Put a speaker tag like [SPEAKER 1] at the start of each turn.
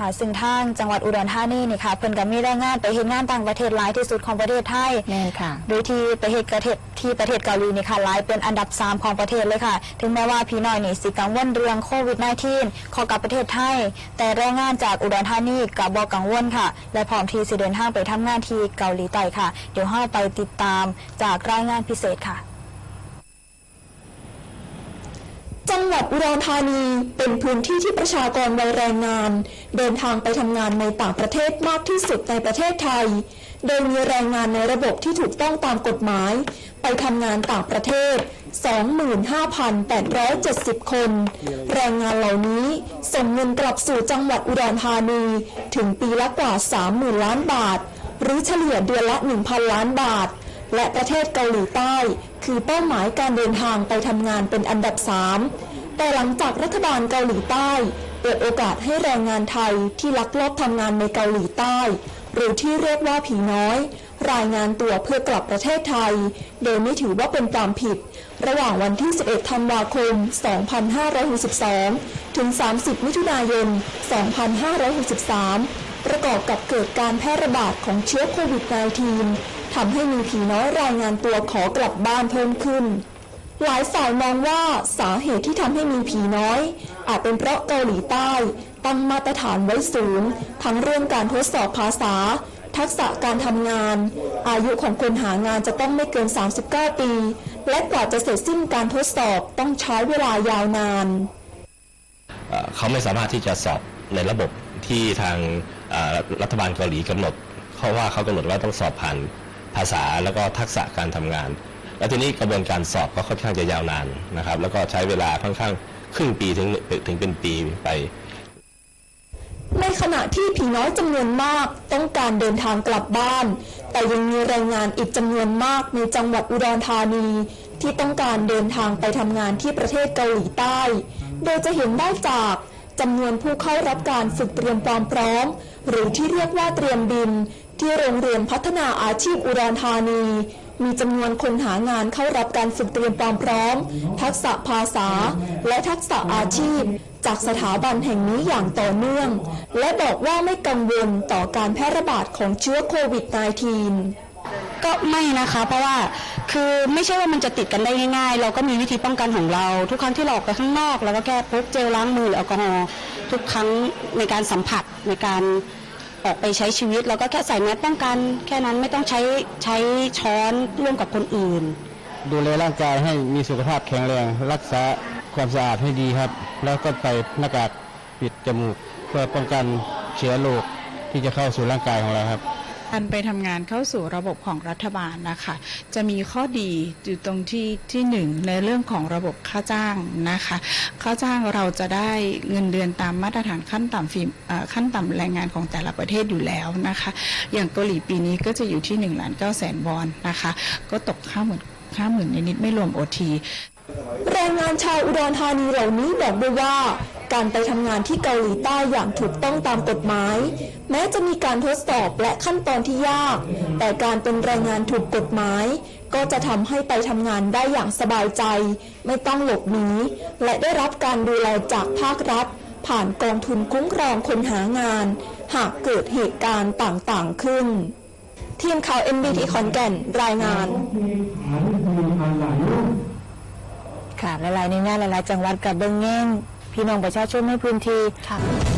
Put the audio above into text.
[SPEAKER 1] ค่ะ ซึ่งทางจังหวัดอุดรธานีนี่ค่ะเพิ่นก็มีแรงงานไปเฮ็ดงานต่างประเทศหลายที่สุดของประเทศไทย
[SPEAKER 2] แม่นค่ะ
[SPEAKER 1] โดยที่ประเทศประเทศที่ประเทศเกาหลีนี่ค่ะหลายเป็นอันดับ 3 ของประเทศเลยค่ะ ถึงแม้ว่าพี่น้อยนี่สิกังวลเรื่องโควิด -19 ขอกับประเทศไทย แต่แรงงานจากอุดรธานีกับบ่กังวลค่ะ และพร้อมที่สิเดินทางไปทำงานที่เกาหลีใต้ค่ะ เดี๋ยวเราไปติดตามจากรายงานพิเศษค่ะ
[SPEAKER 3] จังหวัดอุดรธานีเป็นพื้นที่ที่ประชากรวัยแรงงาน เดินทางไปทำงานในต่างประเทศมากที่สุดในประเทศไทย โดยมีแรงงานในระบบที่ถูกต้องตามกฎหมาย ไปทำงานต่างประเทศ 25,870 คน แรงงานเหล่านี้ส่งเงินกลับสู่จังหวัดอุดรธานี ถึงปีละกว่า 30,000 ล้านบาท หรือเฉลี่ยเดือนละ 1,000 ล้านบาท และประเทศเกาหลีใต้ คือเป้าหมายการเดินทางไปทำงานเป็นอันดับ 3 แต่หลังจากรัฐบาลเกาหลีใต้เปิดโอกาสให้แรงงานไทยที่ลักลอบทำงานในเกาหลีใต้ หรือที่เรียกว่าผีน้อย รายงานตัวเพื่อกลับประเทศไทย โดยไม่ถือว่าเป็นความผิด ระหว่างวันที่ 11 ธันวาคม 2562 ถึง 30 มิถุนายน 2563 ประกอบกับเกิดการแพร่ระบาดของเชื้อโควิด -19 ทำให้มีผีน้อยรายงานตัวขอกลับบ้านเพิ่มขึ้น หลายฝ่ายมองว่าสาเหตุที่ทำให้มีผีน้อย อาจเป็นเพราะเกาหลีใต้ตั้งมาตรฐานไว้สูง ทั้งเรื่องการทดสอบภาษา ทักษะการทำงาน อายุของคนหางานจะต้องไม่เกิน 39 ปี และกว่าจะเสร็จสิ้นการทดสอบต้องใช้เวลายาวนาน
[SPEAKER 4] เขาไม่สามารถที่จะสอบในระบบที่ทางรัฐบาลเกาหลีกำหนดเพราะว่าเขากำหนดว่าต้องสอบผ่าน ภาษาแล้วก็ทักษะการทำงาน แล้วทีนี้กระบวนการสอบก็ค่อนข้างจะยาวนานนะครับ แล้วก็ใช้เวลาค่อนข้างครึ่งปีถึงถึงเป็นปีไป
[SPEAKER 3] ในขณะที่ผีน้อยจำนวนมากต้องการเดินทางกลับบ้าน แต่ยังมีแรงงานอีกจำนวนมากในจังหวัดอุดรธานีที่ต้องการเดินทางไปทำงานที่ประเทศเกาหลีใต้ โดยจะเห็นได้จากจำนวนผู้เข้ารับการฝึกเตรียมความพร้อม หรือที่เรียกว่าเตรียมบิน ที่โรงเรียนพัฒนาอาชีพอุดรธานี มีจำนวนคนหางานเข้ารับการฝึกเตรียมความพร้อม ทักษะภาษา และทักษะอาชีพ จากสถาบันแห่งนี้อย่างต่อเนื่อง และบอกว่าไม่กังวลต่อการแพร่ระบาดของเชื้อโควิด -19
[SPEAKER 2] ก็ไม่นะคะ เพราะว่าคือไม่ใช่ว่ามันจะติดกันได้ง่ายๆ เราก็มีวิธีป้องกันของเรา ทุกครั้งที่เราออกไปข้างนอกเราก็แค่พกเจลล้างมือแอลกอฮอล์ทุกครั้งในการสัมผัสในการ ออกไปใช้ชีวิตเราก็แค่ใส่แมสป้องกัน แค่นั้นไม่ต้องใช้ใช้ช้อนร่วมกับคนอื่น
[SPEAKER 5] ดูแลร่างกายให้มีสุขภาพแข็งแรง รักษาความสะอาดให้ดีครับ แล้วก็ใส่หน้ากากปิดจมูก เพื่อป้องกันเชื้อโรคที่จะเข้าสู่ร่างกายของเราครับ
[SPEAKER 6] การไปทำงานเข้าสู่ระบบของรัฐบาลนะคะ จะมีข้อดีอยู่ตรงที่ที่หนึ่งในเรื่องของระบบค่าจ้างนะคะค่าจ้างเราจะได้เงินเดือนตามมาตรฐานขั้นต่ำฟิมขั้นต่ำแรงงานของแต่ละประเทศอยู่แล้วนะคะ อย่างเกาหลีปีนี้ก็จะอยู่ที่1นึ่งล้านเก้าแสนวอนนะคะ ก็ตกห้าหมื่นห้าหมื่นนิดๆไม่รวมโอที
[SPEAKER 3] แรงงานชาวอุดรธานีเหล่านี้บอกด้วยว่า การไปทำงานที่เกาหลีใต้อย่างถูกต้องตามกฎหมาย แม้จะมีการทดสอบและขั้นตอนที่ยาก แต่การเป็นแรงงานถูกกฎหมาย ก็จะทำให้ไปทำงานได้อย่างสบายใจ ไม่ต้องหลบหนีและได้รับการดูแลจากภาครัฐ ผ่านกองทุนคุ้มครองคนหางาน หากเกิดเหตุการณ์ต่างๆขึ้น ทีมข่าว MBT ขอนแก่นรายงาน
[SPEAKER 1] ค่ะหลายๆในงาหลายๆจังหวัดกับเบิ้งแง่ง พี่น้องประชาชนในพื้นที่
[SPEAKER 2] ค่ะ